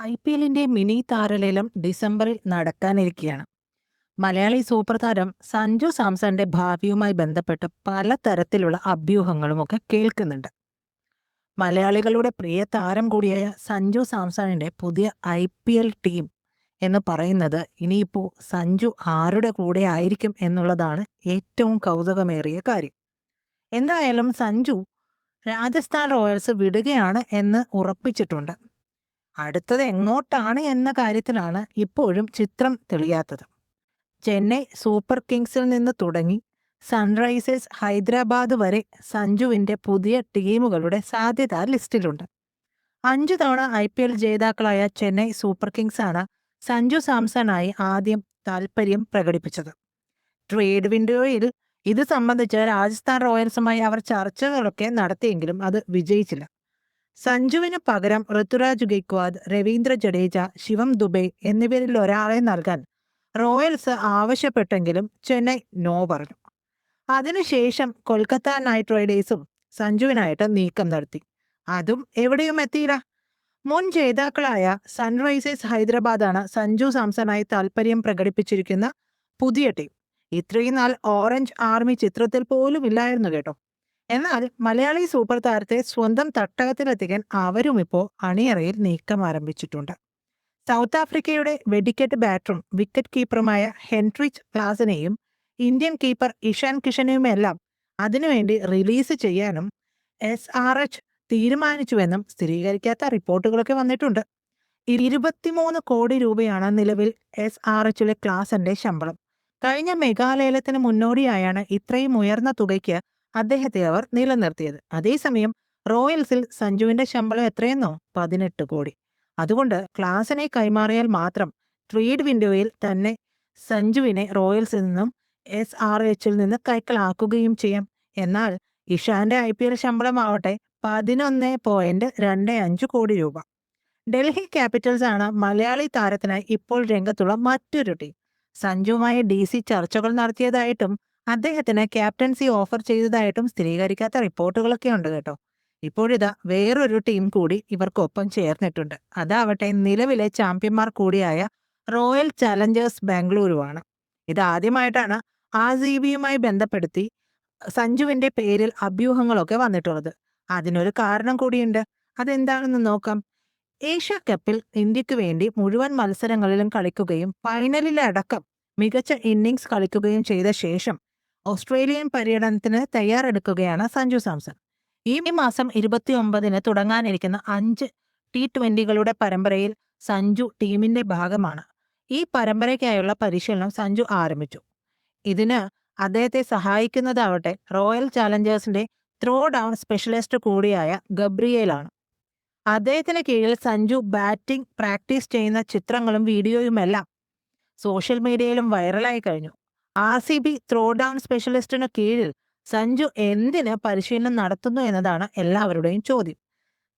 I P എല്ലിന്റെ mini താരലേലം ഡിസംബറിൽ നടക്കാനിരിക്കുകയാണ് മലയാളി സൂപ്പർ താരം സഞ്ജു സാംസന്റെ ഭാവിയുമായി ബന്ധപ്പെട്ട് പല പലതരത്തിലുള്ള അഭ്യൂഹങ്ങളുമൊക്കെ കേൾക്കുന്നുണ്ട്. മലയാളികളുടെ പ്രിയ താരം കൂടിയായ സഞ്ജു സാംസണിന്റെ പുതിയ ഐ പി എൽ ടീം എന്ന് പറയുന്നത് ഇനിയിപ്പോൾ സഞ്ജു ആരുടെ കൂടെ ആയിരിക്കും എന്നുള്ളതാണ് ഏറ്റവും കൗതുകമേറിയ കാര്യം. എന്തായാലും സഞ്ജു രാജസ്ഥാൻ റോയൽസ് വിടുകയാണ് എന്ന് ഉറപ്പിച്ചിട്ടുണ്ട്. അടുത്തത് എങ്ങോട്ടാണ് എന്ന കാര്യത്തിലാണ് ഇപ്പോഴും ചിത്രം തെളിയാത്തത്. ചെന്നൈ സൂപ്പർ കിങ്സിൽ നിന്ന് തുടങ്ങി സൺറൈസേഴ്സ് ഹൈദരാബാദ് വരെ സഞ്ജുവിന്റെ പുതിയ ടീമുകളുടെ സാധ്യതാ ലിസ്റ്റിലുണ്ട്. അഞ്ചു തവണ ഐ പി എൽ ജേതാക്കളായ ചെന്നൈ സൂപ്പർ കിങ്സ് ആണ് സഞ്ജു സാംസണായി ആദ്യം താൽപ്പര്യം പ്രകടിപ്പിച്ചത്. ട്രേഡ് വിൻഡോയിൽ ഇത് സംബന്ധിച്ച് രാജസ്ഥാൻ റോയൽസുമായി അവർ ചർച്ചകളൊക്കെ നടത്തിയെങ്കിലും അത് വിജയിച്ചില്ല. സഞ്ജുവിന് പകരം ഋതുരാജ് ഗെയ്ക്വാദ് രവീന്ദ്ര ജഡേജ ശിവം ദുബെ എന്നിവരിൽ ഒരാളെ നൽകാൻ റോയൽസ് ആവശ്യപ്പെട്ടെങ്കിലും ചെന്നൈ നോ പറഞ്ഞു. അതിനുശേഷം കൊൽക്കത്ത നൈറ്റ് റൈഡേഴ്സും സഞ്ജുവിനായിട്ട് നീക്കം നടത്തി. അതും എവിടെയും എത്തിയില്ല. മുൻ ജേതാക്കളായ സൺറൈസേഴ്സ് ഹൈദരാബാദാണ് സഞ്ജു സാംസണായി താൽപ്പര്യം പ്രകടിപ്പിച്ചിരിക്കുന്ന പുതിയ ടീം. ഇത്രയും നാൾ ഓറഞ്ച് ആർമി ചിത്രത്തിൽ പോലും ഇല്ലായിരുന്നു കേട്ടോ. എന്നാൽ മലയാളി സൂപ്പർ താരത്തെ സ്വന്തം തട്ടകത്തിലെത്തിക്കാൻ അവരും ഇപ്പോൾ അണിയറയിൽ നീക്കം ആരംഭിച്ചിട്ടുണ്ട്. സൗത്ത് ആഫ്രിക്കയുടെ വെടിക്കെട്ട് ബാറ്ററും വിക്കറ്റ് കീപ്പറുമായ ഹെൻട്രിച്ച് ക്ലാസിനെയും ഇന്ത്യൻ കീപ്പർ ഇഷാൻ കിഷനെയുമെല്ലാം അതിനുവേണ്ടി റിലീസ് ചെയ്യാനും എസ് ആർ എച്ച് തീരുമാനിച്ചുവെന്നും സ്ഥിരീകരിക്കാത്ത റിപ്പോർട്ടുകളൊക്കെ വന്നിട്ടുണ്ട്. ഇരുപത്തിമൂന്ന് കോടി രൂപയാണ് നിലവിൽ എസ് ആർ എച്ചിലെ ക്ലാസിന്റെ ശമ്പളം. കഴിഞ്ഞ മെഗാലയലത്തിന് മുന്നോടിയായാണ് ഇത്രയും ഉയർന്ന തുകയ്ക്ക് അദ്ദേഹത്തെ അവർ നിലനിർത്തിയത്. അതേസമയം റോയൽസിൽ സഞ്ജുവിന്റെ ശമ്പളം എത്രയെന്നോ? പതിനെട്ട് കോടി. അതുകൊണ്ട് ക്ലാസിനെ കൈമാറിയാൽ മാത്രം ട്രേഡ് വിൻഡോയിൽ തന്നെ സഞ്ജുവിനെ റോയൽസിൽ നിന്നും എസ് ആർ എച്ചിൽ നിന്ന് കൈക്കലാക്കുകയും ചെയ്യാം. എന്നാൽ ഇഷാന്റെ ഐ പി എൽ ശമ്പളമാവട്ടെ പതിനൊന്ന് പോയിന്റ് രണ്ട് അഞ്ച് കോടി രൂപ. ഡൽഹി ക്യാപിറ്റൽസ് ആണ് മലയാളി താരത്തിനായി ഇപ്പോൾ രംഗത്തുള്ള മറ്റൊരു ടീം. സഞ്ജുവുമായി ഡി സി ചർച്ചകൾ നടത്തിയതായിട്ടും അദ്ദേഹത്തിന് ക്യാപ്റ്റൻസി ഓഫർ ചെയ്തതായിട്ടും സ്ഥിരീകരിക്കാത്ത റിപ്പോർട്ടുകളൊക്കെ ഉണ്ട് കേട്ടോ. ഇപ്പോഴിതാ വേറൊരു ടീം കൂടി ഇവർക്കൊപ്പം ചേർന്നിട്ടുണ്ട്. അതാവട്ടെ നിലവിലെ ചാമ്പ്യന്മാർ കൂടിയായ റോയൽ ചലഞ്ചേഴ്സ് ബാംഗ്ലൂരുവാണ്. ഇതാദ്യമായിട്ടാണ് ആ സി ബിയുമായി ബന്ധപ്പെടുത്തി സഞ്ജുവിന്റെ പേരിൽ അഭ്യൂഹങ്ങളൊക്കെ വന്നിട്ടുള്ളത്. അതിനൊരു കാരണം കൂടിയുണ്ട്. അതെന്താണെന്ന് നോക്കാം. ഏഷ്യ കപ്പിൽ ഇന്ത്യയ്ക്ക് വേണ്ടി മുഴുവൻ മത്സരങ്ങളിലും കളിക്കുകയും ഫൈനലിലടക്കം മികച്ച ഇന്നിങ്സ് കളിക്കുകയും ചെയ്ത ശേഷം ഓസ്ട്രേലിയൻ പര്യടനത്തിന് തയ്യാറെടുക്കുകയാണ് സഞ്ജു സാംസൺ. ഈ മാസം ഇരുപത്തിയൊമ്പതിന് തുടങ്ങാനിരിക്കുന്ന അഞ്ച് ടി ട്വന്റികളുടെ പരമ്പരയിൽ സഞ്ജു ടീമിന്റെ ഭാഗമാണ്. ഈ പരമ്പരയ്ക്കായുള്ള പരിശീലനം സഞ്ജു ആരംഭിച്ചു. ഇതിന് അദ്ദേഹത്തെ സഹായിക്കുന്നതാവട്ടെ റോയൽ ചാലഞ്ചേഴ്സിന്റെ ത്രോ ഡൗൺ സ്പെഷ്യലിസ്റ്റ് കൂടിയായ ഗബ്രിയേലാണ്. അദ്ദേഹത്തിന് കീഴിൽ സഞ്ജു ബാറ്റിംഗ് പ്രാക്ടീസ് ചെയ്യുന്ന ചിത്രങ്ങളും വീഡിയോയുമെല്ലാം സോഷ്യൽ മീഡിയയിലും വൈറലായി കഴിഞ്ഞു. R C B throw down സ്പെഷ്യലിസ്റ്റിന് കീഴിൽ സഞ്ജു എന്തിന് പരിശീലനം നടത്തുന്നു എന്നതാണ് എല്ലാവരുടെയും ചോദ്യം.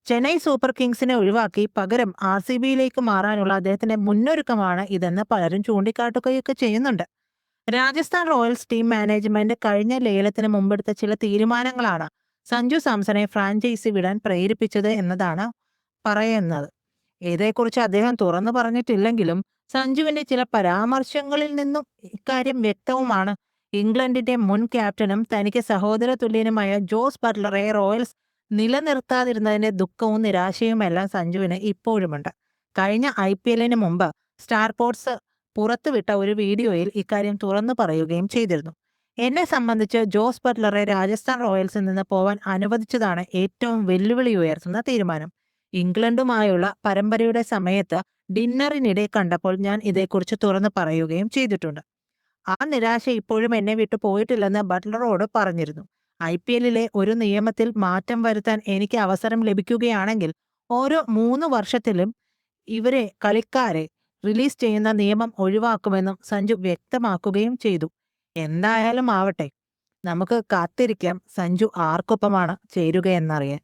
ചെന്നൈ സൂപ്പർ കിങ്സിനെ ഒഴിവാക്കി പകരം ആർ സി ബിയിലേക്ക് മാറാനുള്ള അദ്ദേഹത്തിന്റെ മുന്നൊരുക്കമാണ് ഇതെന്ന് പലരും ചൂണ്ടിക്കാട്ടുകയൊക്കെ ചെയ്യുന്നുണ്ട്. രാജസ്ഥാൻ റോയൽസ് ടീം മാനേജ്മെന്റ് കഴിഞ്ഞ ലേലത്തിന് മുമ്പെടുത്ത ചില തീരുമാനങ്ങളാണ് സഞ്ജു സാംസനെ ഫ്രാഞ്ചൈസി വിടാൻ പ്രേരിപ്പിച്ചത് എന്നതാണ് പറയുന്നത്. ഇതേക്കുറിച്ച് അദ്ദേഹം തുറന്നു പറഞ്ഞിട്ടില്ലെങ്കിലും സഞ്ജുവിന്റെ ചില പരാമർശങ്ങളിൽ നിന്നും ഇക്കാര്യം വ്യക്തവുമാണ്. ഇംഗ്ലണ്ടിന്റെ മുൻ ക്യാപ്റ്റനും തനിക്ക് സഹോദര തുല്യനുമായ ജോസ് ബട്ട്ലറെ റോയൽസ് നിലനിർത്താതിരുന്നതിന്റെ ദുഃഖവും നിരാശയുമെല്ലാം സഞ്ജുവിന് ഇപ്പോഴുമുണ്ട്. കഴിഞ്ഞ ഐ പി എല്ലിന് മുമ്പ് സ്റ്റാർപോർട്സ് പുറത്തുവിട്ട ഒരു വീഡിയോയിൽ ഇക്കാര്യം തുറന്നു പറയുകയും ചെയ്തിരുന്നു. എന്നെ സംബന്ധിച്ച് ജോസ് ബട്ട്ലറെ രാജസ്ഥാൻ റോയൽസിൽ നിന്ന് പോവാൻ അനുവദിച്ചതാണ് ഏറ്റവും വെല്ലുവിളി ഉയർത്തുന്ന തീരുമാനം. ഇംഗ്ലണ്ടുമായുള്ള പരമ്പരയുടെ സമയത്ത് ഡിന്നറിനിടെ കണ്ടപ്പോൾ ഞാൻ ഇതേക്കുറിച്ച് തുറന്നു പറയുകയും ചെയ്തിട്ടുണ്ട്. ആ നിരാശ ഇപ്പോഴും എന്നെ വിട്ടു പോയിട്ടില്ലെന്ന് ബട്ട്ലറോട് പറഞ്ഞിരുന്നു. ഐ പി എല്ലിലെ ഒരു നിയമത്തിൽ മാറ്റം വരുത്താൻ എനിക്ക് അവസരം ലഭിക്കുകയാണെങ്കിൽ ഓരോ മൂന്ന് വർഷത്തിലും ഇവരെ കളിക്കാരെ റിലീസ് ചെയ്യുന്ന നിയമം ഒഴിവാക്കുമെന്നും സഞ്ജു വ്യക്തമാക്കുകയും ചെയ്തു. എന്തായാലും ആവട്ടെ. നമുക്ക് കാത്തിരിക്കാം. സഞ്ജു ആർക്കൊപ്പമാണ് ചേരുകയെന്നറിയാൻ.